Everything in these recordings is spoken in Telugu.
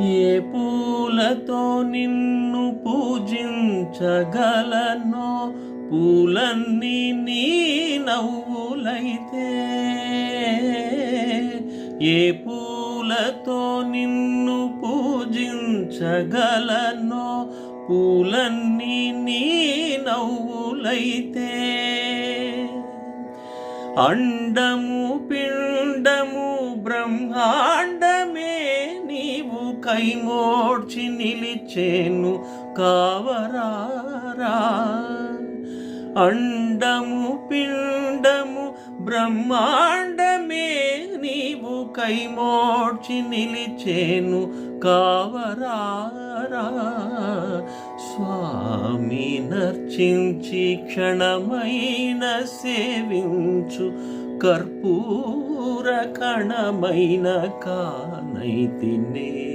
ఏ పూలతో నిన్ను పూజించగలనో పూలన్నీ నీ నవ్వులైతే. ఏ పూలతో నిన్ను పూజించగలనో పూలన్నీ నీ నవ్వులైతే. అండము పిండము బ్రహ్మాండ కైమోడ్చి నిలిచేను కావరారా. అండము పిండము బ్రహ్మాండమే నీవు కైమోడ్చి నిలిచేను కావరారా. స్వామి నర్చించి క్షణమైన సేవించు కర్పూర కణమైన కానైతినే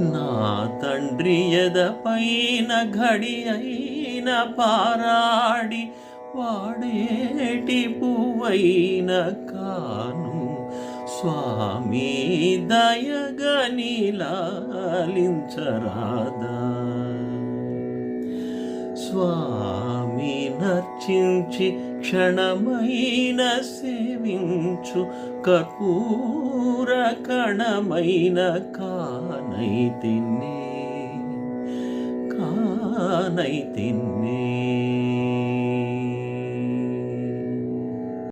నా తండ్రి ఎదపైన ఘడి అయిన పారాడి వాడేటి పువ్వైన కాను. స్వామి దయగనిలాలించరాదా స్వా స్వామి నర్చించి క్షణమైన సేవించు. కర్పూర కణమైన కానైతిన్నే కానైతిన్నే